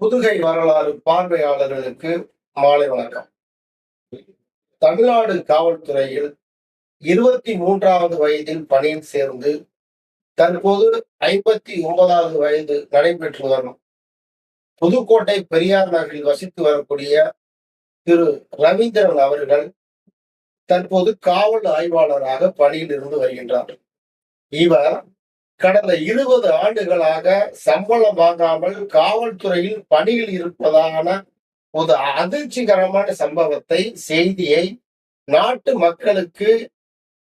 புதுகை வரலாறு பார்வையாளர்களுக்கு மாலை வணக்கம். தமிழ்நாடு காவல்துறையில் இருபத்தி மூன்றாவது வயதில் பணியில் சேர்ந்து தற்போது ஐம்பத்தி ஒன்பதாவது வயது நடைபெற்று வரும் புதுக்கோட்டை பெரியார் நகரில் வசித்து வரக்கூடிய திரு ரவீந்திரன் அவர்கள் தற்போது காவல் ஆய்வாளராக பணியில் இருந்து வருகின்றார். இவர் கடந்த இருபது ஆண்டுகளாக சம்பளம் வாங்காமல் காவல்துறையில் பணியில் இருப்பதான ஒரு அதிர்ச்சிகரமான சம்பவத்தை செய்தியை நாட்டு மக்களுக்கு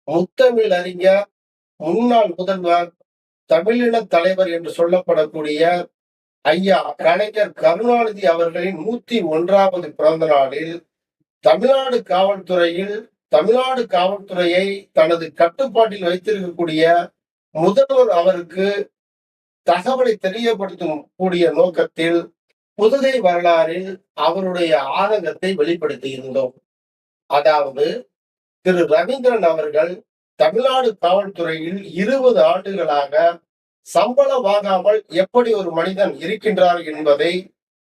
முத்தமிழ் அறிஞர் முன்னாள் முதல்வர் தமிழின தலைவர் என்று சொல்லப்படக்கூடிய ஐயா கலைஞர் கருணாநிதி அவர்களின் நூத்தி ஒன்றாவது பிறந்த நாளில் தமிழ்நாடு காவல்துறையில் தமிழ்நாடு காவல்துறையை தனது கட்டுப்பாட்டில் வைத்திருக்கக்கூடிய முதல்வர் அவருக்கு தகவலை தெரியப்படுத்தும் கூடிய நோக்கத்தில் புதுகை வரலாறில் அவருடைய ஆதங்கத்தை வெளிப்படுத்தி இருந்தோம் அதாவது திரு ரவீந்திரன் அவர்கள் தமிழ்நாடு காவல்துறையில் இருபது ஆண்டுகளாக சம்பளம் வாங்காமல் எப்படி ஒரு மனிதன் இருக்கின்றார் என்பதை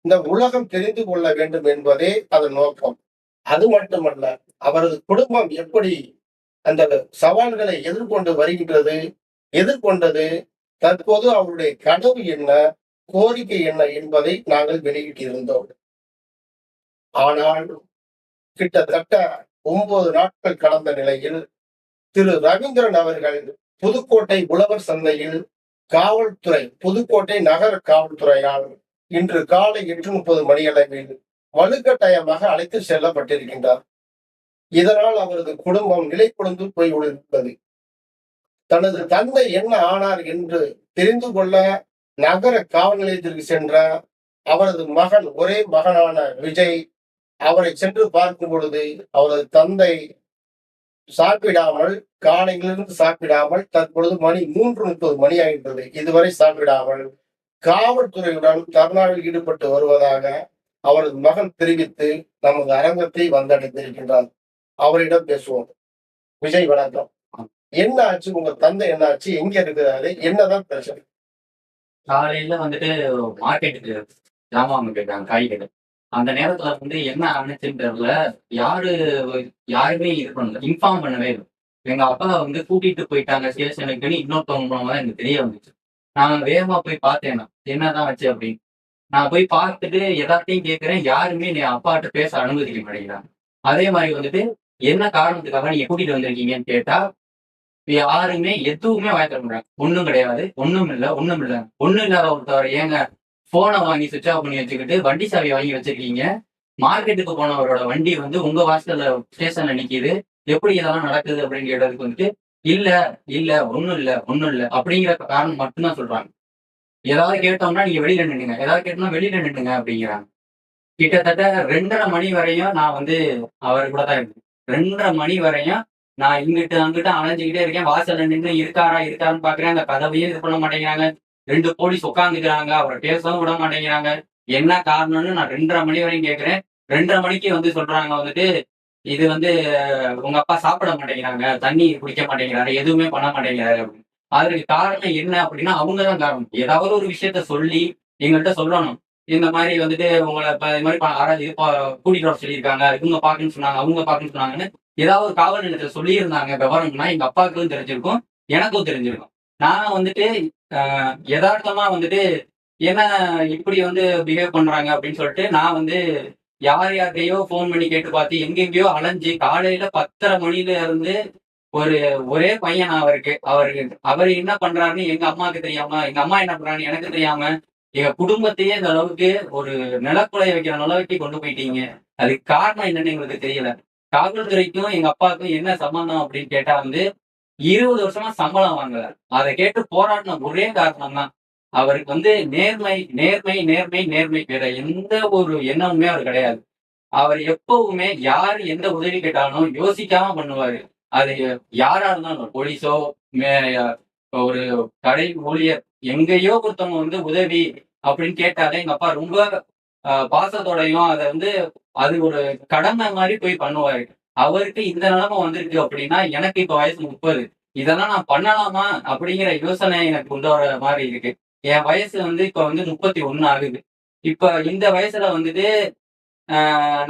இந்த உலகம் தெரிந்து கொள்ள வேண்டும் என்பதே அதன் நோக்கம். அது மட்டுமல்ல அவரது குடும்பம் எப்படி அந்த சவால்களை எதிர்கொண்டு வருகின்றது எதிர்கொண்டது தற்போது அவருடைய கனவு என்ன கோரிக்கை என்ன என்பதை நாங்கள் வெளியிட்டிருந்தோம். ஆனால் கிட்டத்தட்ட ஒன்பது நாட்கள் கடந்த நிலையில் திரு ரவீந்திரன் அவர்கள் புதுக்கோட்டை உழவர் சந்தையில் காவல்துறை புதுக்கோட்டை நகர காவல்துறையால் இன்று காலை எட்டு முப்பது மணியளவில் வலுக்கட்டாயமாக அழைத்து செல்லப்பட்டிருக்கின்றார். இதனால் அவரது குடும்பம் நிலை கொண்டு போய் உள்ளது தனது தந்தை என்ன ஆனார் என்று தெரிந்து கொள்ள நகர காவல் நிலையத்திற்கு சென்ற அவரது மகன் ஒரே மகனான விஜய் அவரை சென்று பார்க்கும் பொழுது அவரது தந்தை சாப்பிடாமல் காலையிலிருந்து சாப்பிடாமல் தற்பொழுது மணி மூன்று முப்பது மணி ஆகின்றது. இதுவரை சாப்பிடாமல் காவல்துறையுடன் தர்ணாவில் ஈடுபட்டு வருவதாக அவரது மகன் தெரிவித்து நமது அரங்கத்தை வந்தடைந்திருக்கின்றார். அவரிடம் பேசுவோம். விஜய் வணக்கம். என்ன ஆச்சு உங்க தந்தை என்ன ஆச்சு எங்க இருக்கிறாரு? என்னதான் பிரச்சனை? காலையில வந்துட்டு மார்க்கெட்டுக்கு ஜாமான் வாங்க காய்கறி அந்த நேரத்துல வந்து என்ன ஆனிச்சுன்னு தெரியல. யாரு யாருமே இது பண்ணல. இன்ஃபார்ம் பண்ணவே இல்லை. எங்க அப்பா வந்து கூட்டிட்டு போயிட்டாங்க ஸ்டேஷனுக்குன்னு இன்னொருத்தவங்க மூலமா தான் எனக்கு தெரிய வந்துச்சு. நான் வேகமா போய் பார்த்தேன் என்னதான் ஆச்சு அப்படின்னு. நான் போய் பார்த்துட்டு எல்லாத்தையும் கேட்கிறேன் யாருமே என் அப்பாட்ட பேச அனுமதிக்க மாட்டேங்கிறாங்க அதே மாதிரி வந்துட்டு என்ன காரணத்துக்காக நீங்க கூட்டிட்டு வந்திருக்கீங்கன்னு கேட்டா யாருமே எதுவுமே வாய்க்க முடியாது. ஒண்ணும் கிடையாது. ஒண்ணும் இல்ல. ஒண்ணும் இல்ல. ஒண்ணும் இல்லாத ஒருத்தவரை ஏங்க போனை வாங்கி சுவிச் ஆஃப் பண்ணி வச்சுக்கிட்டு வண்டி சாவி வாங்கி வச்சிருக்கீங்க. மார்க்கெட்டுக்கு போனவரோட வண்டி வந்து உங்க வாசல்ல ஸ்டேஷன்ல நிக்குது. எப்படி இதெல்லாம் நடக்குது அப்படின்னு கேட்டதுக்கு வந்துட்டு இல்ல இல்ல ஒண்ணும் இல்ல ஒண்ணும் இல்ல. அப்படிங்கிற காரணம் மட்டும்தான் சொல்றாங்க. ஏதாவது கேட்டோம்னா நீங்க வெளியில நின்னுங்க. ஏதாவது கேட்டோம்னா வெளியில நின்னுங்க அப்படிங்கிறாங்க. கிட்டத்தட்ட ரெண்டரை மணி வரையும் நான் வந்து அவர் கூட தான் இருந்தேன். ரெண்டரை மணி வரையும் நான் இங்கிட்டு அங்கிட்டு அலைஞ்சுக்கிட்டே இருக்கேன். வாசல்ல நின்று இருக்காரா இருக்காருன்னு பாக்குறேன். அந்த கதவையும் இது பண்ண மாட்டேங்கிறாங்க. ரெண்டு போலீஸ் உட்காந்துக்கிறாங்க அவரை பேசவும் விட மாட்டேங்கிறாங்க. என்ன காரணம்னு நான் ரெண்டரை மணி வரையும் கேட்கிறேன் ரெண்டரை மணிக்கு வந்து சொல்றாங்க வந்துட்டு இது வந்து உங்க அப்பா சாப்பிட மாட்டேங்கிறாங்க. தண்ணி குடிக்க மாட்டேங்கிறாரு. எதுவுமே பண்ண மாட்டேங்கிறாரு அப்படின்னு. அதற்கு காரணம் என்ன அப்படின்னா அவங்கதான் காரணம். ஏதாவது ஒரு விஷயத்த சொல்லி எங்கள்கிட்ட சொல்லணும். இந்த மாதிரி வந்துட்டு உங்களை இப்ப இது மாதிரி பா- யாராவது கூட்டிட்டு வர சொல்லியிருக்காங்க இவங்க பாக்குன்னு சொன்னாங்க அவங்க பாக்குன்னு சொன்னாங்கன்னு ஏதாவது ஒரு காவல் நிலையத்துல சொல்லியிருந்தாங்க விவரம்னா எங்க அப்பாவுக்கும் தெரிஞ்சிருக்கும் எனக்கும் தெரிஞ்சிருக்கும். நான் வந்துட்டு ஆஹ், யதார்த்தமா வந்துட்டு என்ன இப்படி வந்து பிஹேவ் பண்றாங்க அப்படின்னு சொல்லிட்டு நான் வந்து யார் யார்கிட்டயோ ஃபோன் பண்ணி கேட்டு பார்த்து எங்கெங்கேயோ அலைஞ்சு காலையில பத்தரை மணில இருந்து ஒரு ஒரே பையன் அவருக்கு அவருக்கு அவர் என்ன பண்றாருன்னு எங்க அம்மாவுக்கு தெரியாம எங்க அம்மா என்ன பண்றான்னு எனக்கு தெரியாம எங்க குடும்பத்தையே இந்த அளவுக்கு ஒரு நிலக்குலைய வைக்கிற நிலவுக்கு கொண்டு போயிட்டீங்க. அதுக்கு காரணம் என்னன்னு எங்களுக்கு தெரியல. காவல்துறைக்கும் எங்க அப்பாவுக்கும் என்ன சம்பந்தம் அப்படின்னு கேட்டா வந்து இருபது வருஷமா சம்பளம் வாங்கல. அதை கேட்டு போராடின ஒரே காரணம் தான் அவருக்கு வந்து நேர்மை நேர்மை நேர்மை நேர்மை வேற எந்த ஒரு எண்ணமுமே அவர் கிடையாது. அவர் எப்பவுமே யார் எந்த உதவி கேட்டாலும் யோசிக்காம பண்ணுவாரு. அது யாரா இருந்தாலும் போலீஸோ மே- ஒரு கடை ஊழியர் எங்கேயோ ஒருத்தவங்க வந்து உதவி அப்படின்னு கேட்டாலே எங்க அப்பா ரொம்ப பாசத்தோடையும் அதை வந்து அது ஒரு கடமை மாதிரி போய் பண்ணுவாரு. அவருக்கு இந்த நிலைமை வந்திருக்கு அப்படின்னா எனக்கு இப்ப வயசு முப்பது. இதெல்லாம் நான் பண்ணலாமா அப்படிங்கிற யோசனை எனக்கு கொண்டு வர மாதிரி இருக்கு. என் வயசு வந்து இப்ப வந்து முப்பத்தி ஒன்னு ஆகுது. இப்ப இந்த வயசுல வந்துட்டு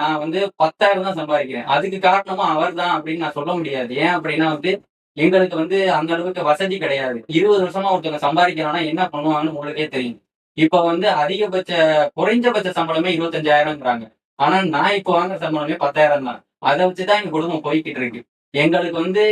நான் வந்து பத்தாயிரம் தான் சம்பாதிக்கிறேன். அதுக்கு காரணமா அவர் தான் அப்படின்னு நான் சொல்ல முடியாது. ஏன் அப்படின்னா வந்து எங்களுக்கு வந்து அந்த அளவுக்கு வசதி கிடையாது. இருபது வருஷமா ஒருத்தவங்க சம்பாதிக்கிறான்னா என்ன பண்ணுவாங்கன்னு உங்களுக்கே தெரியும். இப்ப வந்து அதிகபட்ச குறைஞ்சபட்ச சம்பளமே இருபத்தஞ்சாயிரம்ங்கிறாங்க ஆனா நான் இப்போ வாங்குற சம்பளமே பத்தாயிரம் தான். அதை வச்சுதான் எங்க குடும்பம் போய்கிட்டு இருக்கு. எங்களுக்கு வந்து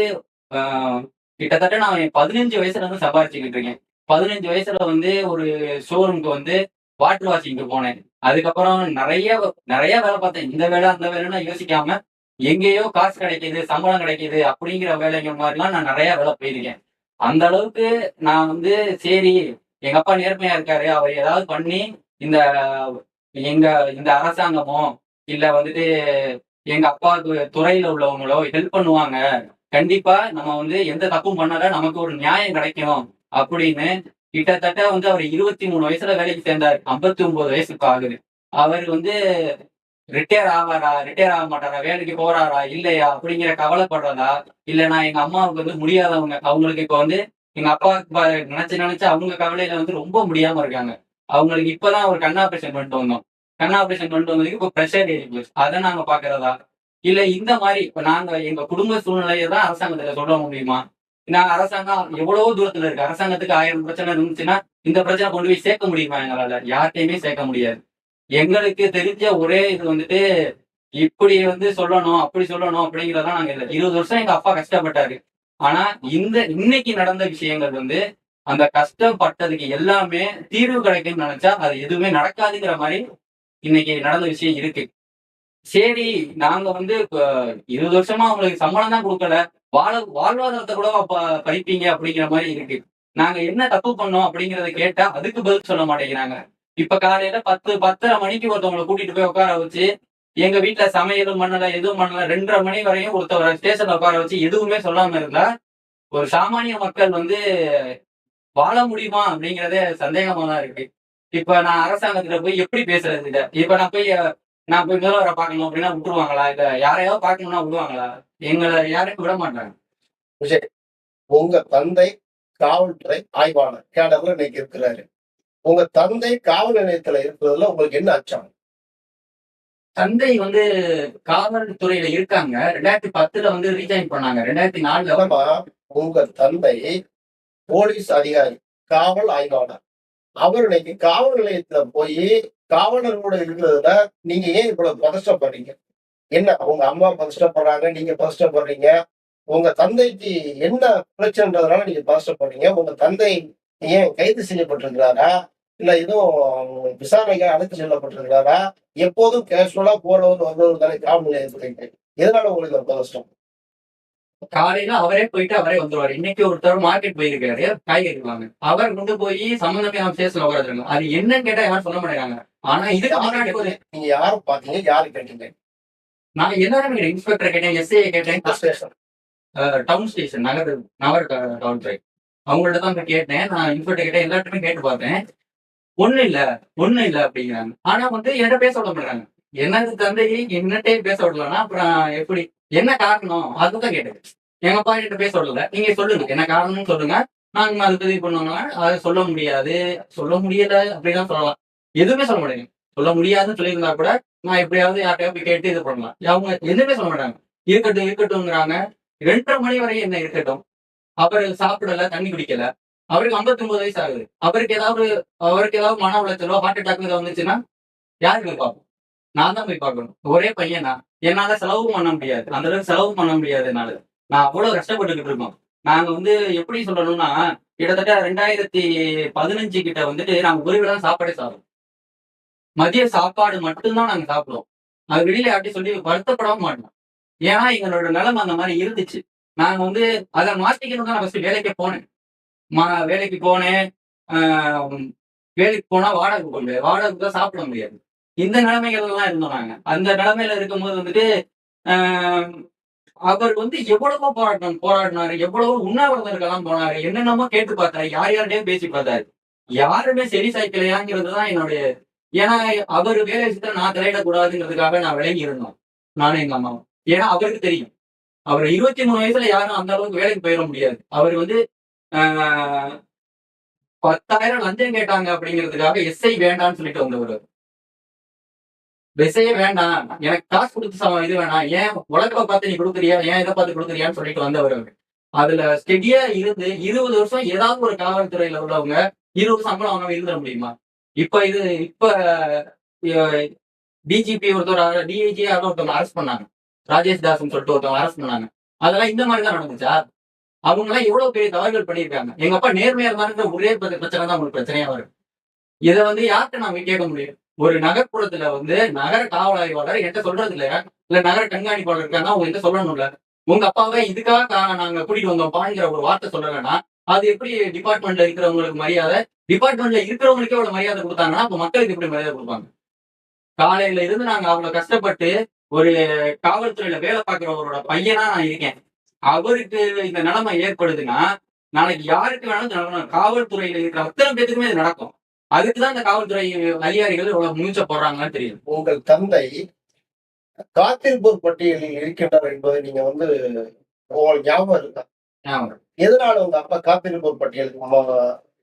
கிட்டத்தட்ட நான் பதினஞ்சு வயசுல இருந்து சம்பாதிச்சுக்கிட்டு இருக்கேன். பதினஞ்சு வயசுல வந்து ஒரு ஷோரூம்க்கு வந்து வாட்டர் வாஷிங்க்கு போனேன். அதுக்கப்புறம் நிறைய நிறைய வேலை பார்த்தேன். இந்த வேலை அந்த வேலைன்னு யோசிக்காம எங்கேயோ காசு கிடைக்குது சம்பளம் கிடைக்குது அப்படிங்கிற வேலைங்க மாதிரிலாம் நான் நிறைய வேலை போயிருக்கேன். அந்த அளவுக்கு நான் வந்து சரி எங்க அப்பா நேர்மையா இருக்காரு. அவர் ஏதாவது பண்ணி இந்த எங்க இந்த அரசாங்கமோ இல்ல வந்துட்டு எங்க அப்பா துறையில உள்ளவங்களோ ஹெல்ப் பண்ணுவாங்க. கண்டிப்பா நம்ம வந்து எந்த தப்பும் பண்ணல நமக்கு ஒரு நியாயம் கிடைக்கும் அப்படின்னு கிட்டத்தட்ட வந்து அவர் இருபத்தி மூணு வயசுல வேலைக்கு சேர்ந்தார். ஐம்பத்தி ஒன்பது வயசுக்கு ஆகுது. அவர் வந்து ரிட்டையர் ஆவாரா? ரிட்டையர் ஆக மாட்டாரா வேலைக்கு போறாரா? இல்லையா? அப்படிங்கிற கவலைப்படுறதா? இல்லைனா நான் எங்க அம்மாவுக்கு வந்து முடியாதவங்க. அவங்களுக்கு இப்ப வந்து எங்க அப்பாவுக்கு நினைச்சு நினைச்சு அவங்க கவலையில வந்து ரொம்ப முடியாம இருக்காங்க. அவங்களுக்கு இப்பதான் ஒரு கண் ஆபரேஷன் பண்ணிட்டு வந்தோம். கண் ஆபரேஷன் பண்ணிட்டு வந்ததுக்கு இப்போ ப்ரெஷர் ஏறி அதை நாங்க பாக்குறதா? இல்ல இந்த மாதிரி இப்ப நாங்க எங்க குடும்ப சூழ்நிலையை தான் அரசாங்கத்துல சொல்ல முடியுமா? நான் அரசாங்கம் எவ்வளவோ தூரத்துல இருக்கு. அரசாங்கத்துக்கு ஆயிரம் பிரச்சனை இருந்துச்சுன்னா இந்த பிரச்சனை கொண்டு போய் சேர்க்க முடியுமா எங்களால? யார்கிட்டயுமே சேர்க்க முடியாது. எங்களுக்கு தெரிஞ்ச ஒரே இது வந்துட்டு இப்படி வந்து சொல்லணும் அப்படி சொல்லணும் அப்படிங்கறதெல்லாம் நாங்க இல்லை. இருபது வருஷம் எங்க அப்பா கஷ்டப்பட்டாரு. ஆனா இந்த இன்னைக்கு நடந்த விஷயங்கள் வந்து அந்த கஷ்டப்பட்டதுக்கு எல்லாமே தீர்வு கிடைக்கும்னு நினைச்சா அது எதுவுமே நடக்காதுங்கிற மாதிரி இன்னைக்கு நடந்த விஷயம் இருக்கு. சரி நாங்க வந்து இருபது வருஷமா அவங்களுக்கு சம்பளம் தான் கொடுக்கல. வாழ வாழ்வாதாரத்தை கூட ப- பறிப்பீங்க அப்படிங்கிற மாதிரி இருக்கு. நாங்க என்ன தப்பு பண்ணோம் அப்படிங்கறத கேட்டா அதுக்கு பதில் சொல்ல மாட்டேங்கிறாங்க. இப்ப காலையில பத்து பத்தரை மணிக்கு ஒருத்தவங்களை கூட்டிட்டு போய் உட்கார வச்சு எங்க வீட்டுல சமையலும் பண்ணல எதுவும் பண்ணல ரெண்டரை மணி வரையும் ஒருத்தவரை ஸ்டேஷன்ல உட்கார வச்சு எதுவுமே சொல்லாம இருந்தா ஒரு சாமானிய மக்கள் வந்து வாழ முடியுமா அப்படிங்கறதே சந்தேகமா தான் இருக்கு. இப்ப நான் அரசாங்கத்துல போய் எப்படி பேசுறது இல்ல இப்ப நான் போய் நான் போய் முதல்வரை பார்க்கணும் அப்படின்னா விட்டுருவாங்களா? இல்ல யாரையாவது பார்க்கணும்னா விடுவாங்களா? எங்களை யாரையும் விட மாட்டாங்க. உங்க தந்தை காவல்துறை ஆய்வாளர் கேடர்ல இன்னைக்கு இருக்கிறாரு. உங்க தந்தை காவல் நிலையத்துல இருக்கிறதுல உங்களுக்கு என்ன அச்சம்? தந்தை வந்து காவல்துறையில இருக்காங்க. ரெண்டாயிரத்தி பத்துல வந்து ரீஜாயின் பண்ணாங்க. ரெண்டாயிரத்தி நாலுல உங்க தந்தை போலீஸ் அதிகாரி காவல் ஆய்வாளர். அவர் இன்னைக்கு காவல் நிலையத்துல போய் காவலர்களோட இருக்கிறதுல நீங்க ஏன் இவ்வளவு பதஷ்டப்படுறீங்க? என்ன உங்க அம்மா பதஷ்டப்படுறாங்க நீங்க பதஷ்டப்படுறீங்க? உங்க தந்தைக்கு என்ன பிரச்சனைன்றதுனால நீங்க பதஷ்டப்படுறீங்க? உங்க தந்தை ஏன் கைது செய்யப்பட்டிருக்கிறாரா? இல்ல எதுவும் விசாரணைக்கு அழைத்து செல்லப்பட்டிருக்கிறாரா? எப்போதும் கேஷுவலா போறவர் வந்தவர் தானே காவல் நிலையத்துக்கு எதனால உங்களுக்கு ஒரு பதஷ்டம் காலையில அவரே போயிட்டு அவரே வந்துருவாரு. இன்னைக்கு ஒருத்தர் மார்க்கெட் போயிருக்காரு. காய்கறி வாங்க அவர் கொண்டு போய் சம்பந்தமே அவன் ஸ்டேஷன்ல உட்காந்துருங்க அது என்னன்னு கேட்டா யாரும் சொல்ல மாட்டேங்காங்க ஆனா இதுக்கு முன்னாடி நீங்க யாரை பாத்தீங்க? யாரு கேட்டீங்க? நான் எல்லாரும் இன்ஸ்பெக்டர் கேட்டேன் எஸ்ஐ கேட்டேன். டவுன் ஸ்டேஷன் நகர் நகர் காவல்துறை அவங்கள்ட்ட தான் இப்போ கேட்டேன். நான் இன்ஃபர்ட்ட கிட்ட எல்லாத்துமே கேட்டு பார்த்தேன். ஒண்ணும் இல்ல. ஒண்ணும் இல்ல அப்படிங்கிறாங்க. ஆனா வந்து என்கிட்ட பேச விட மாட்டாங்க. என்னது தந்தை? என்னட்டே பேச விடலன்னா அப்புறம் எப்படி? என்ன காரணம்? அதுதான் கேட்டது எங்க அப்பா கிட்ட பேச விடல. நீங்க சொல்லுங்க. என்ன காரணம்னு சொல்லுங்க. நாங்க அது பதிவு பண்ணுவாங்க அதை சொல்ல முடியாது. சொல்ல முடியல அப்படிதான் சொல்லலாம். எதுவுமே சொல்ல மாட்டேங்க. சொல்ல முடியாதுன்னு சொல்லியிருந்தா கூட நான் எப்படியாவது யார்கிட்டயாவது போய் கேட்டு இது பண்ணலாம். அவங்க எதுவுமே சொல்ல மாட்டாங்க. இருக்கட்டும் இருக்கட்டும்ங்கிறாங்க. ரெண்டரை மணி வரையும் என்ன இருக்கட்டும். அவர் சாப்பிடல தண்ணி குடிக்கல. அவருக்கு 59 வயசு ஆகுது. அவருக்கு ஏதாவது அவருக்கு ஏதாவது மன உளைச்சலோ ஹார்ட் அட்டாக் ஏதாவது வந்துச்சுன்னா யாரு போய் பார்ப்போம் நான் தான் போய் பார்க்கணும். ஒரே பையனா? என்னால செலவும் பண்ண முடியாது. அந்த அளவுக்கு செலவும் பண்ண முடியாது என்னால. நான் அவ்வளவு கஷ்டப்பட்டுக்கிட்டு இருக்கோம். நாங்க வந்து எப்படி சொல்லணும்னா கிட்டத்தட்ட ரெண்டாயிரத்தி பதினஞ்சு கிட்ட வந்துட்டு நாங்க ஒரு வேளை சாப்பாடே சாப்பிடுவோம் மதிய சாப்பாடு மட்டும்தான் நாங்க சாப்பிடுவோம். அது வெளியில அப்படி சொல்லி வருத்தப்படவும் மாட்டோம். ஏன்னா எங்களோட நிலைமை அந்த மாதிரி இருந்துச்சு. நாங்க வந்து அதை மாத்திக்கணும் தான் நான் ஃபர்ஸ்ட் போனேன். மா வேலைக்கு போனேன். வேலைக்கு போனா வாடகை போக முடியாது. வாடகைக்கு தான் சாப்பிட முடியாது. இந்த நிலைமைகள் எல்லாம் இருந்தோம் நாங்க. அந்த நிலைமையில இருக்கும்போது வந்துட்டு அவர் வந்து எவ்வளவோ போராட்டம் போராடினாரு எவ்வளவோ உண்ணாவிரதம் போனாரு என்னென்னமோ கேட்டு பார்த்தாரு யார் யார்கிட்டயும் பேசி பார்த்தாரு. யாருமே சரி சாய்க்கலையாங்கிறது தான் என்னுடைய ஏன்னா அவர் வேலை விஷயத்துல நான் தலையிடக்கூடாதுங்கிறதுக்காக நான் விலகி இருந்தோம். நானும் எங்க அம்மாவும். ஏன்னா அவருக்கு தெரியும். அவர் இருபத்தி மூணு வயசுல யாரும் அந்த அளவுக்கு வேலைக்கு போயிட முடியாது. அவர் வந்து ஆஹ், பத்தாயிரம் லஞ்சம் கேட்டாங்க அப்படிங்கிறதுக்காக எஸ்ஐ வேண்டாம்னு சொல்லிட்டு வந்தவர் பெஸ்ஸே வேண்டாம். எனக்கு காசு கொடுத்து சம- இது வேணாம். ஏன் உலகத்தை பார்த்து நீ கொடுக்குறியா? ஏன் இதை பார்த்து கொடுக்குறியான்னு சொல்லிட்டு வந்தவர் அதுல ஸ்டெடியா இருந்து இருபது வருஷம் ஏதாவது ஒரு காவல்துறையில உள்ளவங்க இருபது சம்பளம் அவங்க இருந்துட முடியுமா? இப்ப இது இப்ப டிஜிபி ஒருத்தர் டிஐஜி ஒருத்தவங்க அரெஸ்ட் பண்ணாங்க. ராஜேஷ் தாஸ்னு சொல்லிட்டு ஒருத்தவங்க அரெஸ்ட் பண்ணாங்க. அதெல்லாம் இந்த மாதிரி தான் நடந்துச்சா. அவங்க எல்லாம் எவ்வளவு பெரிய தவறுகள் பண்ணியிருக்காங்க. எங்க அப்பா நேர்மையா இருந்தாருன்ற ஒரே பிரச்சனை தான் உங்களுக்கு பிரச்சனையா வரும் இதை வந்து யார்கிட்ட நாம கேட்க முடியும்? ஒரு நகர்ப்புறத்துல வந்து நகர காவல் ஆய்வாளர் என்கிட்ட சொல்றது இல்லையா? இல்ல நகர கண்காணிப்பாளர் இருக்காங்கன்னா அவங்க என்கிட்ட சொல்லணும்ல. உங்க அப்பாவே இதுக்காக நாங்க கூட்டிட்டு வந்தோம் பாங்கிற ஒரு வார்த்தை சொல்லலைன்னா அது எப்படி டிபார்ட்மெண்ட்ல இருக்கிறவங்களுக்கு மரியாதை? டிபார்ட்மெண்ட்ல இருக்கிறவங்களுக்கே அவ்வளவு மரியாதை கொடுத்தாங்கன்னா அப்ப மக்களுக்கு எப்படி மரியாதை கொடுப்பாங்க? காலையில இருந்து நாங்க அவ்வளவு கஷ்டப்பட்டு ஒரு காவல்துறையில வேலை பார்க்கிறவரோட பையனா நான் இருக்கேன். அவருக்கு இந்த நிலைமை ஏற்படுதுன்னா நாளைக்கு யாருக்கு வேணாலும் நிலைமை காவல்துறையில இருக்கிற அத்தனை பேத்துக்குமே இது நடக்கும். அதுக்குதான் இந்த காவல்துறை அதிகாரிகள் இவ்வளவு முயற்சி போடுறாங்கன்னு தெரியும் உங்கள் தந்தை காத்திருப்போர் பட்டியலில் இருக்கின்றார் என்பதை நீங்க வந்து உங்களுக்கு ஞாபகம் இருக்கா. எதனால உங்க அப்பா காத்திருப்போர் பட்டியலுக்கு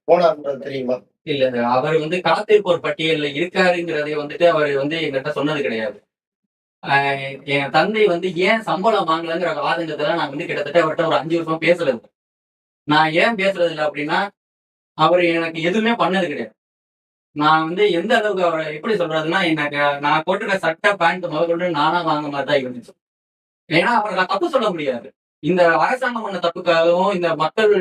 போனார்ன்றது தெரியுமா? இல்ல அவர் வந்து காத்திருப்போர் பட்டியல்ல இருக்காருங்கிறதை வந்துட்டு அவர் வந்து எங்கிட்ட சொன்னது கிடையாது. என் தந்தை வந்து ஏன் சம்பளம் வாங்கலங்கிற ஆதங்கத்துல நான் வந்து கிட்டத்தட்ட அவர்கிட்ட ஒரு அஞ்சு வருஷம் பேசுறது. நான் ஏன் பேசுறது இல்லை அப்படின்னா அவர் எனக்கு எதுவுமே பண்ணது கிடையாது. நான் வந்து எந்த அளவுக்கு அவரை எப்படி சொல்றதுன்னா எனக்கு நான் போட்டுக்க சட்டை பேண்ட் முதல்கொண்டு நானா வாங்க மாதிரி தான் இருந்துச்சு. ஏன்னா அவரை நான் தப்பு சொல்ல முடியாது. இந்த அரசாங்கம் பண்ண தப்புக்காகவும் இந்த மக்கள்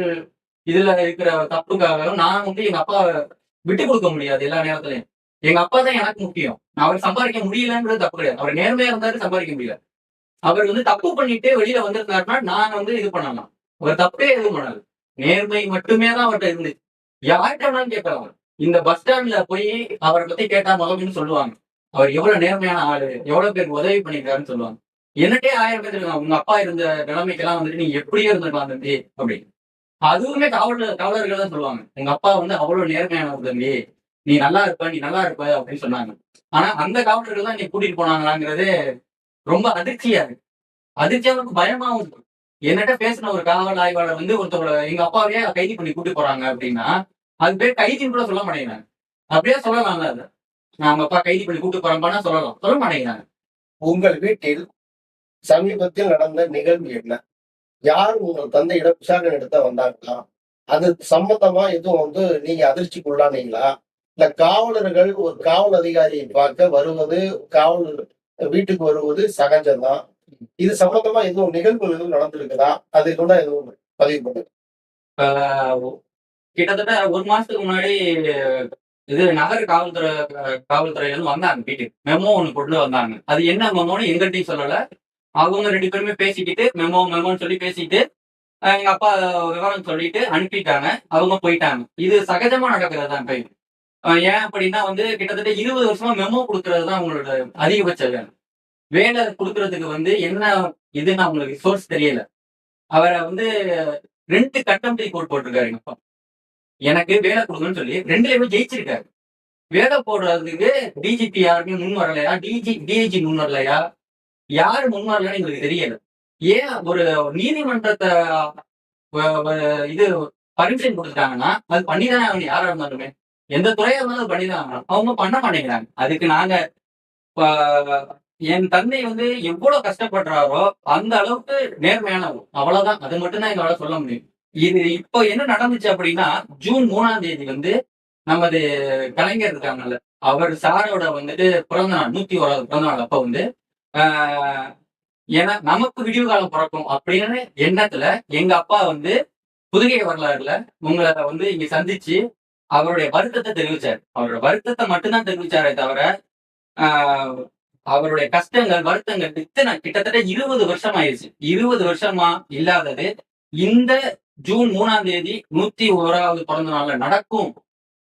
இதுல இருக்கிற தப்புக்காகவும் நான் வந்து எங்க அப்பா விட்டு கொடுக்க முடியாது எல்லா நேரத்துலயும். எங்க அப்பா தான் எனக்கு முக்கியம். அவர் சம்பாதிக்க முடியலன்றது தப்பு கிடையாது. அவர் நேர்மையா இருந்தாரு சம்பாதிக்க முடியல. அவர் வந்து தப்பு பண்ணிட்டு வெளியில வந்திருந்தாருன்னா நான் வந்து இது பண்ணலாம். அவர் தப்பே எதுவும் பண்ணாது நேர்மை மட்டுமே தான் அவர்கிட்ட இருந்துச்சு யார்கிட்ட வேணாலும் கேட்கலாம் இந்த பஸ் ஸ்டாண்ட்ல போய் அவரை பத்தி கேட்டா முதல்னு சொல்லுவாங்க. அவர் எவ்வளவு நேர்மையான ஆளு எவ்வளவு பேருக்கு உதவி பண்ணிருக்காருன்னு சொல்லுவாங்க. என்னட்டே ஆயிரம் பேர் இருக்காங்க. உங்க அப்பா இருந்த நிலைமைக்கெல்லாம் வந்துட்டு நீங்க எப்படியே இருந்திருக்கலாம் தம்பி அப்படின்னு. அதுவுமே காவலர் காவலர்கள் தான் சொல்லுவாங்க. உங்க அப்பா வந்து அவ்வளவு நேர்மையான தம்பி. நீ நல்லா இருப்ப நீ நல்லா இருப்ப அப்படின்னு சொன்னாங்க. ஆனா அந்த காவலர்கள் தான் நீ கூட்டிட்டு போனாங்களாங்கிறது ரொம்ப அதிர்ச்சியா இருக்கு. அதிர்ச்சியா அவருக்கு பயமாவும் இருக்கு. என்னட்ட பேசின ஒரு காவல் ஆய்வாளர் வந்து ஒருத்தரோட எங்க அப்பாவே கைது பண்ணி கூட்டி போறாங்க அப்படின்னா அது பேர் கைதின்னு கூட சொல்ல மாட்டேங்கிறாங்க. அப்படியே சொல்லலாம்ல அது. நான் அவங்க அப்பா கைது பண்ணி கூட்டு போறேன்பானா சொல்லலாம். சொல்ல மாட்டேங்கிறாங்க. உங்கள் வீட்டில் சமீபத்தில் நடந்த நிகழ்வு என்ன? யார் உங்கள் தந்தையிடம் விசாரணை நடத்த வந்தாங்களா அது சம்பந்தமா எதுவும் வந்து நீங்க அதிர்ச்சிக்குள்ளானீங்களா? இந்த காவலர்கள் ஒரு காவல் அதிகாரியை பார்க்க வருவது காவல் வீட்டுக்கு வருவது சகஜம்தான். இது சம்பந்தமா எதுவும் நிகழ்வு எதுவும் நடந்திருக்குதா? அது கூட எதுவும் பதிவு பண்ணுங்க ஆஹ் கிட்டத்தட்ட ஒரு மாசத்துக்கு முன்னாடி இது நகர காவல்துறை காவல்துறையில இருந்து வந்தாங்க வீட்டுக்கு. மெமோ ஒண்ணு கொண்டு வந்தாங்க. அது என்ன மெமோன்னு எங்கள்கிட்டயும் சொல்லல. அவங்க ரெண்டு பேருமே பேசிக்கிட்டு மெமோ மெமோன்னு சொல்லி பேசிட்டு எங்க அப்பா விவரம் சொல்லிட்டு அனுப்பிட்டாங்க. அவங்க போயிட்டாங்க. இது சகஜமா நடக்கிறது தான் போய் ஏன் அப்படின்னா வந்து கிட்டத்தட்ட இருபது வருஷமா மெமோ கொடுக்கறது தான் அவங்களோட அதிகபட்ச வேலை. வேலை கொடுக்கறதுக்கு வந்து என்ன இதுன்னு அவங்களுக்கு சோர்ஸ் தெரியல. அவரை வந்து ரெண்டு கட்டம்பி கோட் போட்டிருக்காரு எங்க அப்பா. எனக்கு வேலை கொடுங்கன்னு சொல்லி ரெண்டுலயுமே ஜெயிச்சிருக்காரு. வேலை போடுறதுக்கு டிஜிபி யாருமே முன் வரலையா? டிஜி டிஐஜி முன் வரலையா? யாரு முன் வரலன்னு எங்களுக்கு தெரியல. ஏன் ஒரு நீதிமன்றத்தை இது பர்மிஷன் கொடுத்துட்டாங்கன்னா அது பண்ணிதானே அவங்க யாரா இருந்தாலுமே. எந்த துறையா இருந்தாலும் அது பண்ணிதான் அவங்க பண்ண மாட்டேங்கிறாங்க. அதுக்கு நாங்க என் தந்தை வந்து எவ்வளவு கஷ்டப்படுறாரோ அந்த அளவுக்கு நேர்மையானவர். அவ்வளவுதான். அது மட்டும்தான் எங்களால சொல்ல முடியும். இது இப்போ என்ன நடந்துச்சு அப்படின்னா ஜூன் மூணாம் தேதி வந்து நமது கலைஞர் இருக்காங்கல்ல அவர் சாரோட வந்துட்டு பிறந்த நாள் நூத்தி ஓராவது பிறந்த நாள் அப்ப வந்து ஆஹ் ஏன்னா நமக்கு விடிவு காலம் பிறக்கும் அப்படின்னு எண்ணத்துல எங்க அப்பா வந்து புதுகை வரலாறுல உங்களை வந்து இங்க சந்திச்சு அவருடைய வருத்தத்தை தெரிவிச்சார். அவரோட வருத்தத்தை மட்டும்தான் தெரிவிச்சாரே தவிர ஆஹ் அவருடைய கஷ்டங்கள் வருத்தங்கள் இத்தனை கிட்டத்தட்ட இருபது வருஷம் ஆயிடுச்சு இருபது வருஷமா இல்லாதது இந்த ஜூன் மூணாம் தேதி நூத்தி ஓராவது பிறந்த நாள்ல நடக்கும்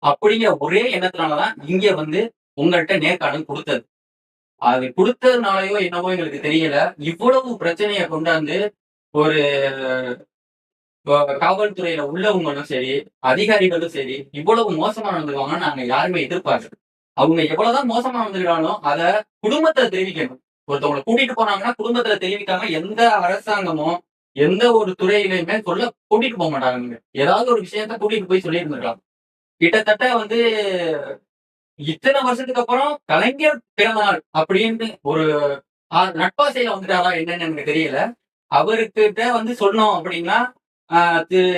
அப்படிங்கிற ஒரே எண்ணத்தினாலதான் இங்க வந்து உங்கள்கிட்ட நேர்காணல் கொடுத்தது. அது கொடுத்ததுனாலயோ என்னவோ எங்களுக்கு தெரியல. இவ்வளவு பிரச்சனையை கொண்டாந்து ஒரு காவல்துறையில உள்ளவங்களும் சரி அதிகாரிகளும் சரி இவ்வளவு மோசமா நடந்துக்குவாங்க நாங்க யாருமே எதிர்பார்க்கல. அவங்க எவ்வளவுதான் மோசமா நடந்துருக்காலும் அத குடும்பத்துல தெரிவிக்கணும். ஒருத்தவங்களை கூட்டிட்டு போனாங்கன்னா குடும்பத்துல தெரிவிக்காம எந்த அரசாங்கமும் எந்த ஒரு துறையிலையுமே சொல்ல கூட்டிட்டு போக மாட்டாங்க. ஏதாவது ஒரு விஷயத்த கூட்டிட்டு போய் சொல்லியிருந்திருக்கலாம். கிட்டத்தட்ட வந்து இத்தனை வருஷத்துக்கு அப்புறம் கலைஞர் பிறந்தநாள் அப்படின்னு ஒரு நட்பாசையில வந்துட்டாரா என்னன்னு எனக்கு தெரியல. அவர்கிட்ட வந்து சொன்னோம் அப்படின்னா திரு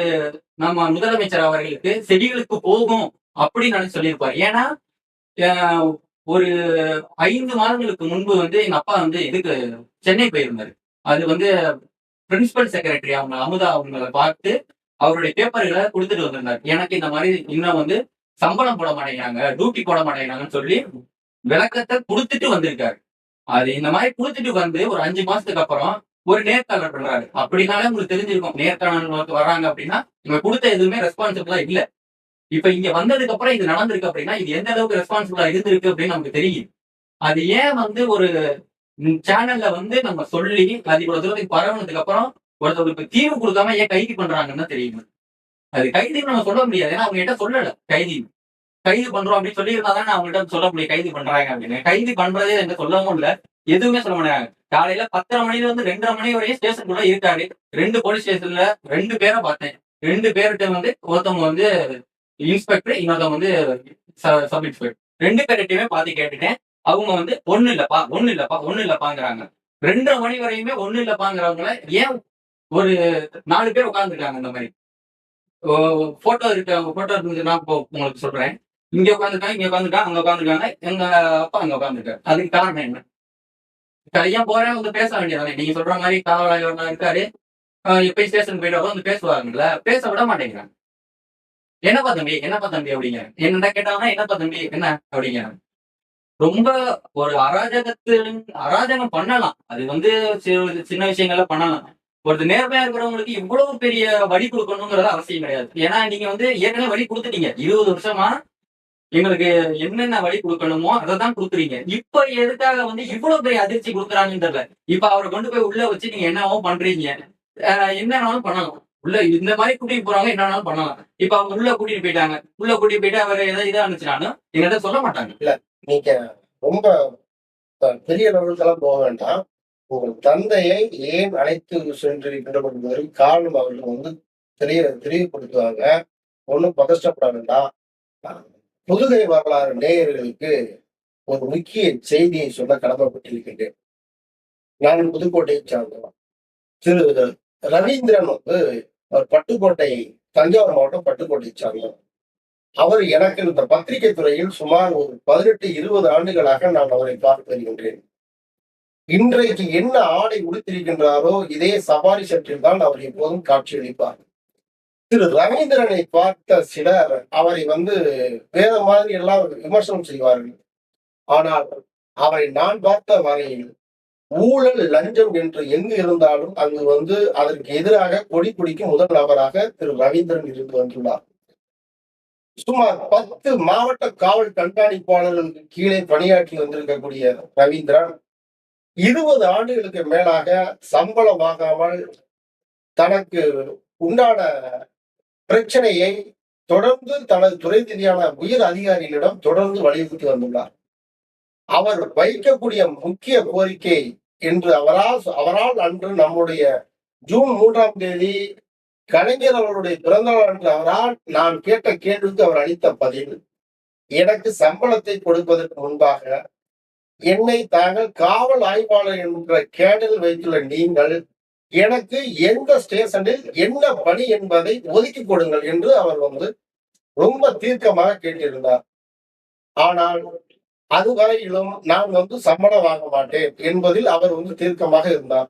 நம்ம முதலமைச்சர் அவர்களுக்கு செடிகளுக்கு போகும் அப்படின்னு சொல்லியிருப்பார் சொல்லியிருப்பாரு. ஏன்னா ஒரு ஐந்து மாதங்களுக்கு முன்பு வந்து எங்க அப்பா வந்து இதுக்கு சென்னை போயிருந்தாரு. அது வந்து பிரின்சிபல் செக்ரட்டரி அவங்க அமுதா அவங்கள பார்த்து அவருடைய பேப்பர்களை கொடுத்துட்டு வந்திருந்தார். எனக்கு இந்த மாதிரி இன்னும் வந்து சம்பளம் போட மாட்டேங்கிறாங்க டியூட்டி போட மாட்டேங்கிறாங்கன்னு சொல்லி விளக்கத்தை கொடுத்துட்டு வந்திருக்காரு. அது இந்த மாதிரி கொடுத்துட்டு வந்து ஒரு அஞ்சு மாசத்துக்கு அப்புறம் ஒரு நேர்காணல் பண்றாரு. அப்படின்னாலே உங்களுக்கு தெரிஞ்சிருக்கும். நேர்காணல் வராங்க அப்படின்னா இவங்க கொடுத்த எதுவுமே ரெஸ்பான்சிபிளா இல்ல. இப்ப இங்க வந்ததுக்கு அப்புறம் இது நடந்திருக்கு அப்படின்னா இது எந்த அளவுக்கு ரெஸ்பான்சிபிளா இருந்திருக்கு அப்படின்னு நமக்கு தெரியும். அது ஏன் வந்து ஒரு சேனல்ல வந்து நம்ம சொல்லி அது இவ்வளவு தூரத்துக்கு பரவுனதுக்கு அப்புறம் ஒருத்தவங்களுக்கு தீர்வு கொடுக்காம ஏன் கைது பண்றாங்கன்னு தான் தெரியும். அது கைதின்னு நம்ம சொல்ல முடியாது. ஏன்னா அவங்க கிட்ட சொல்லல. கைது. கைது பண்றோம் அப்படின்னு சொல்லி இருந்தா தான் அவங்கள்ட்ட சொல்ல முடியும். கைது பண்றாங்க அப்படின்னு. கைது பண்றதே எந்த சொல்லவும் இல்லை. எதுவுமே சொல்ல மாட்டாங்க. காலையில பத்தரை மணில இருந்து ரெண்டரை மணி வரையும் ஸ்டேஷனுக்குள்ள இருக்காரு. ரெண்டு போலீஸ் ஸ்டேஷன்ல ரெண்டு பேரை பார்த்தேன். ரெண்டு பேர்கிட்ட வந்து ஒருத்தவங்க வந்து இன்ஸ்பெக்டர் இன்னொருத்தவங்க வந்து சப் இன்ஸ்பெக்டர் ரெண்டு பேர்கிட்டயுமே பார்த்து கேட்டுட்டேன். அவங்க வந்து ஒண்ணு இல்லப்பா ஒண்ணு இல்லப்பா ஒண்ணு இல்லப்பாங்கிறாங்க. ரெண்டரை மணி வரையுமே ஒண்ணு இல்லப்பாங்கிறவங்கள ஏன் ஒரு நாலு பேர் உட்காந்துருக்காங்க இந்த மாதிரி? போட்டோ இருக்க போட்டோ இருந்துச்சுன்னா இப்போ உங்களுக்கு சொல்றேன். இங்க உட்காந்துருக்காங்க இங்க உட்காந்துருக்காங்க அங்க உட்காந்துருக்காங்க எங்க அப்பா அங்க உட்காந்துருக்காரு அதுக்கு காரணம் என்ன? கையா போறேன் வந்து பேச வேண்டியதானே? நீங்க சொல்ற மாதிரி காவலாளர் இருக்காரு. ஆஹ் எப்பயும் ஸ்டேஷன் போயிட்டு வந்து பேசுவாங்கல்ல பேச விட மாட்டேங்கிறாங்க. என்னப்பா தம்பி என்னப்பா தம்பி அப்படிங்க என்ன கேட்டாங்கன்னா என்னப்பா தம்பி என்ன அப்படிங்க ரொம்ப ஒரு அராஜகத்து அராஜகம் பண்ணலாம். அது வந்து சின்ன விஷயங்கள பண்ணலாம். ஒருத்தர் நேர்மையா இருக்கிறவங்களுக்கு இவ்வளவு பெரிய வழி கொடுக்கணுங்கிறது அவசியம் கிடையாது. ஏன்னா நீங்க வந்து ஏற்கனவே வழி கொடுத்துட்டீங்க. இருபது வருஷமா எங்களுக்கு என்னென்ன வழி கொடுக்கணுமோ அதை தான் கொடுக்குறீங்க. இப்ப எதுக்காக வந்து இவ்வளவு பெரிய அதிர்ச்சி கொடுக்குறாங்கன்னு தெரியல. இப்ப அவரை கொண்டு போய் உள்ள வச்சு நீங்க என்னவோ பண்றீங்க. ஆஹ் என்னன்னாலும் பண்ணலாம். உள்ள இந்த மாதிரி கூட்டிட்டு போறாங்க என்னன்னாலும் பண்ணலாம். இப்ப அவங்க உள்ள கூட்டிட்டு போயிட்டாங்க. உள்ள கூட்டிட்டு போயிட்டு அவர் எதாவது இதா இருந்துச்சுனாலும் எங்கிட்ட சொல்ல மாட்டாங்க. இல்ல நீங்க ரொம்ப பெரிய லெவலுக்கெல்லாம் போக வேண்டாம். உங்கள் தந்தையை ஏன் அழைத்து சென்றிருக்கின்றோம் என்பதற்கு காரணம் அவர்கள் வந்து தெரிய தெரியப்படுத்துவாங்க. ஒன்றும் பதஷ்டப்பட வேண்டாம். புதுகை வரலாறு நேயர்களுக்கு ஒரு முக்கிய செய்தியை சொல்ல கடமைப்பட்டிருக்கின்றேன். நான் புதுக்கோட்டையை சார்ந்தவன். திரு ரவீந்திரன் வந்து அவர் பட்டுக்கோட்டை தஞ்சாவூர் மாவட்டம் பட்டுக்கோட்டை சார்ந்தவர் அவர் எனக்கு இந்த பத்திரிகை துறையில் சுமார் ஒரு பதினெட்டு இருபது ஆண்டுகளாக நான் அவரை பார்த்து வருகின்றேன். இன்றைக்கு என்ன ஆடை உடுத்திருக்கின்றாரோ இதே சவாரி சற்றில் தான் அவர் எப்போதும் காட்சியளிப்பார் திரு ரவீந்திரனை பார்த்த சிலர் அவரை வந்து வேற மாதிரி எல்லாம் விமர்சனம் செய்வார்கள். ஆனால் அவரை நான் பார்த்த வரையில் ஊழல் லஞ்சம் என்று எங்கு இருந்தாலும் அங்கு வந்து அதற்கு எதிராக கொடி பிடிக்கும் முதல் நபராக திரு ரவீந்திரன் இருந்து வந்துள்ளார். சுமார் பத்து மாவட்ட காவல் கண்காணிப்பாளர்களுக்கு கீழே பணியாற்றி வந்திருக்கக்கூடிய ரவீந்திரன் இருபது ஆண்டுகளுக்கு மேலாக சம்பளம் வாங்காமல் தனக்கு உண்டான பிரச்சனையை தொடர்ந்து தனது துறை ரீதியான உயர் அதிகாரிகளிடம் தொடர்ந்து வலியுறுத்தி வந்துள்ளார். அவர் வைக்கக்கூடிய முக்கிய கோரிக்கை என்று அவரால் அவரால் அன்று நம்முடைய ஜூன் மூன்றாம் தேதி கலைஞர் அவருடைய பிறந்த நாள் அன்று அவரால் நான் கேட்ட கேள்விக்கு அவர் அளித்த பதில் எனக்கு சம்பளத்தை கொடுப்பதற்கு முன்பாக என்னை தாங்கள் காவல் ஆய்வாளர் என்ற கேடல் வைத்துள்ள நீங்கள் எனக்கு எந்த ஸ்டேஷனில் என்ன பணி என்பதை ஒதுக்கி கொடுங்கள் என்று அவர் வந்து ரொம்ப தீர்க்கமாக கேட்டிருந்தார். ஆனால் அதுவரையிலும் நான் வந்து சம்பளம் வாங்க மாட்டேன் என்பதில் அவர் வந்து தீர்க்கமாக இருந்தார்.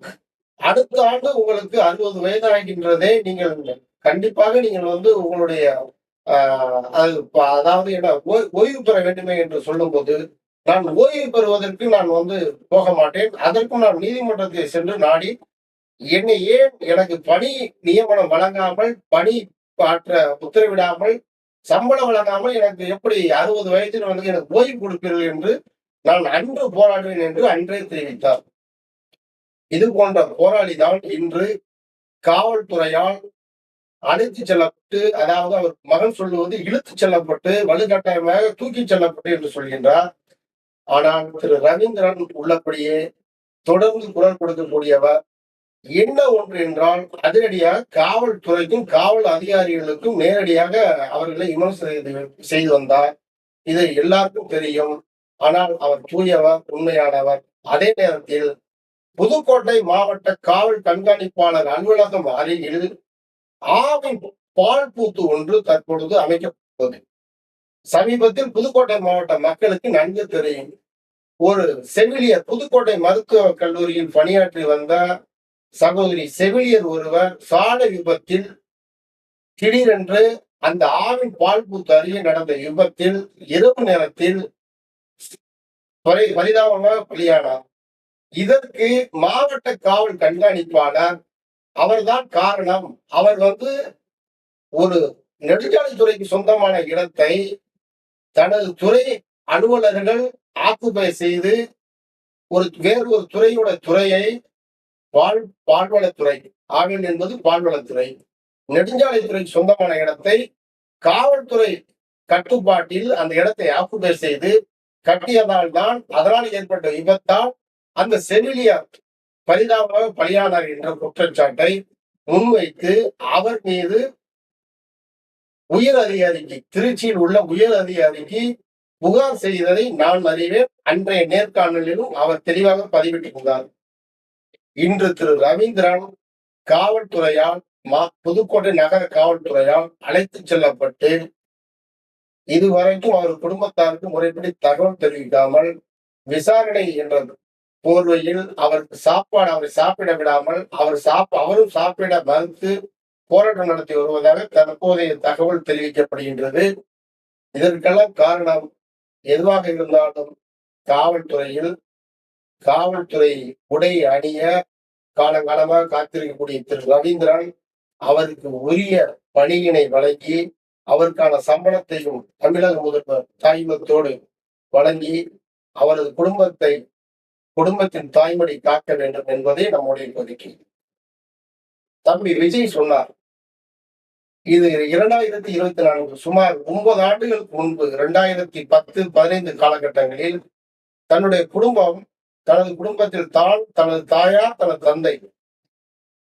அடுத்த ஆண்டு உங்களுக்கு அறுபது வயதாகின்றதே நீங்கள் கண்டிப்பாக நீங்கள் வந்து உங்களுடைய ஆஹ், அது அதாவது என்ன ஓய்- ஓய்வு பெற வேண்டுமே என்று சொல்லும்போது நான் ஓய்வு பெறுவதற்கு நான் வந்து போக மாட்டேன். அதற்கும் நான் நீதிமன்றத்தை சென்று நாடி என்னை ஏன் எனக்கு பணி நியமனம் வழங்காமல் பணி ஆற்ற உத்தரவிடாமல் சம்பளம் வழங்காமல் எனக்கு எப்படி அறுபது வயதில் வந்து எனக்கு ஓய்வு கொடுப்பீர்கள் என்று நான் அன்று போராடுவேன் என்று அன்றே தெரிவித்தார். இது போன்ற போராளி தான் இன்று காவல்துறையால் அழைத்து செல்லப்பட்டு அதாவது அவர் மகன் சொல்லுவது இழுத்துச் செல்லப்பட்டு வலுக்கட்டாயமாக தூக்கிச் செல்லப்பட்டு என்று சொல்கின்றார். ஆனால் திரு ரவீந்திரன் உள்ளபடியே தொடர்ந்து குரல் கொடுக்கக்கூடியவர் என்ன ஒன்று என்றால் அதிரடியாக காவல்துறைக்கும் காவல் அதிகாரிகளுக்கும் நேரடியாக அவர்களை விமர்சனம் செய்து- செய்து வந்தார். இது எல்லாருக்கும் தெரியும். ஆனால் அவர் தூயவர் உண்மையானவர். அதே நேரத்தில் புதுக்கோட்டை மாவட்ட காவல் கண்காணிப்பாளர் அலுவலகம் அருகில் ஆவின் பால் பூத்து ஒன்று தற்பொழுது அமைக்கப்பட்டுள்ளது. சமீபத்தில் புதுக்கோட்டை மாவட்ட மக்களுக்கு நன்கு தெரியும். ஒரு செவிலியர் புதுக்கோட்டை மருத்துவக் கல்லூரியில் பணியாற்றி வந்த சகோதரி செவிலியர் ஒருவர் சாலை விபத்தில் திடீரென்று அந்த ஆவின் பால் பூத்து அருகே நடந்த விபத்தில் இரவு நேரத்தில் பரிதாபமாக பலியானார். இதற்கு மாவட்ட காவல் கண்காணிப்பாளர் அவர்தான் காரணம். அவர் வந்து ஒரு நெடுஞ்சாலைத்துறைக்கு சொந்தமான இடத்தை தனது துறை அலுவலர்கள் ஆக்குபை செய்து ஒரு வேறு ஒரு துறையோட துறையை பால் பால்வளத்துறை. ஆவின் என்பது பால்வளத்துறை. நெடுஞ்சாலைத்துறை சொந்தமான இடத்தை காவல்துறை கட்டுப்பாட்டில் அந்த இடத்தை ஆக்குபை செய்து கட்டியதால் தான் அதனால் ஏற்பட்ட விபத்தால் அந்த செவிலியர் பரிதாபமாக பலியானார் என்ற குற்றச்சாட்டை முன்வைத்து அவர் மீது உயர் அதிகாரிக்கு திருச்சியில் உள்ள உயர் அதிகாரிக்கு புகார் செய்ததை நான் அறிவேன். அன்றைய நேர்காணலிலும் அவர் தெளிவாக பதிவிட்டிருந்தார். இன்று திரு ரவீந்திரன் காவல்துறையால் மா- புதுக்கோட்டை நகர காவல்துறையால் அழைத்துச் செல்லப்பட்டு இதுவரைக்கும் அவர் குடும்பத்தாருக்கு முறைப்படி தகவல் தெரிவிக்காமல் விசாரணை என்ற போர்வையில் அவருக்கு சாப்பாடு அவரை சாப்பிட விடாமல் அவர் சாப் அவரும் சாப்பிட மறுத்து போராட்டம் நடத்தி வருவதாக தற்போதைய தகவல் தெரிவிக்கப்படுகின்றது. இதற்கெல்லாம் காரணம் எதுவாக இருந்தாலும் காவல்துறையில் காவல்துறை உடை அணிய காலங்காலமாக காத்திருக்கக்கூடிய திரு. ரவீந்திரன் அவருக்கு உரிய பணியினை வழங்கி அவருக்கான சம்பளத்தையும் தமிழக முதல்வர் தாய்மத்தோடு வழங்கி அவரது குடும்பத்தை குடும்பத்தின் தாய்மொழி காக்க வேண்டும் என்பதே நம்முடைய கோரிக்கை. தம்பி விஜய் சொன்னார் இது இரண்டாயிரத்தி இருபத்தி நான்கு சுமார் ஒன்பது ஆண்டுகளுக்கு முன்பு இரண்டாயிரத்தி பத்து பதினைந்து காலகட்டங்களில் தன்னுடைய குடும்பம் தனது குடும்பத்தில் தான் தனது தாயார் தனது தந்தை.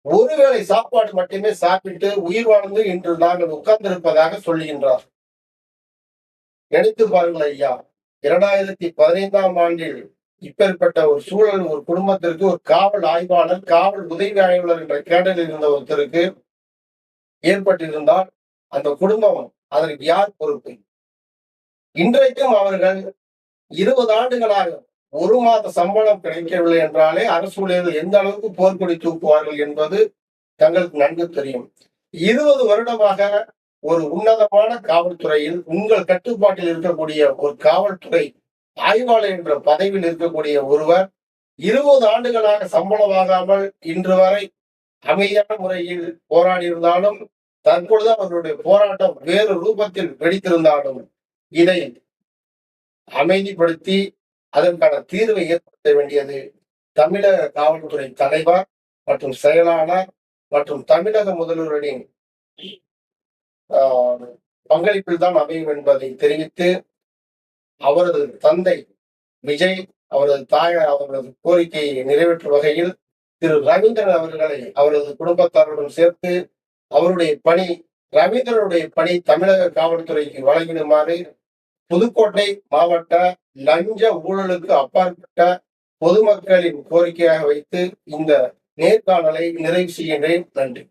ஒருவேளை சாப்பாடு மட்டுமே சாப்பிட்டு உயிர் வாழ்ந்து இன்று நாங்கள் உட்கார்ந்திருப்பதாக சொல்லுகின்றார். நினைத்து பாருங்கள் ஐயா இரண்டாயிரத்தி பதினைந்தாம் ஆண்டில் இப்பேற்பட்ட ஒரு சூழல் ஒரு குடும்பத்திற்கு ஒரு காவல் ஆய்வாளர் காவல் உதவி ஆய்வாளர் என்ற கேடலில் இருந்த ஒருத்தருக்கு ஏற்பட்டிருந்தால் அந்த குடும்பம் அதற்கு யார் பொறுப்பு? இன்றைக்கும் அவர்கள் இருபது ஆண்டுகளாக ஒரு மாத சம்பளம் கிடைக்கவில்லை என்றாலே அரசு ஊழியர்கள் எந்த அளவுக்கு போர்க்கொடி தூக்குவார்கள் என்பது தங்களுக்கு நன்கு தெரியும். இருபது வருடமாக ஒரு உன்னதமான காவல்துறையில் உங்கள் கட்டுப்பாட்டில் இருக்கக்கூடிய ஒரு காவல்துறை ஆய்வாளர் என்ற பதவியில் இருக்கக்கூடிய ஒருவர் இருபது ஆண்டுகளாக சம்பளம் இன்று வரை அமைதியான முறையில் போராடி இருந்தாலும் தற்பொழுது அவர்களுடைய போராட்டம் வேறு ரூபத்தில் வெடித்திருந்தாலும் இதை அமைதிப்படுத்தி அதற்கான தீர்வை ஏற்படுத்த வேண்டியது தமிழக காவல்துறை தலைவர் மற்றும் செயலாளர் மற்றும் தமிழக முதல்வரின் பங்களிப்பில் தான் அமையும் என்பதை தெரிவித்து அவரது தந்தை விஜய் அவரது தாயார் அவரது கோரிக்கையை நிறைவேற்றும் வகையில் திரு ரவீந்திரன் அவர்களை அவரது குடும்பத்தாருடன் சேர்த்து அவருடைய பணி ரவீந்திரனுடைய பணி தமிழக காவல்துறைக்கு வழங்கிடுமாறு புதுக்கோட்டை மாவட்ட லஞ்ச ஊழலுக்கு அப்பாற்பட்ட பொதுமக்களின் கோரிக்கையாக வைத்து இந்த நேர்காணலை நிறைவு செய்கின்றேன். நன்றி.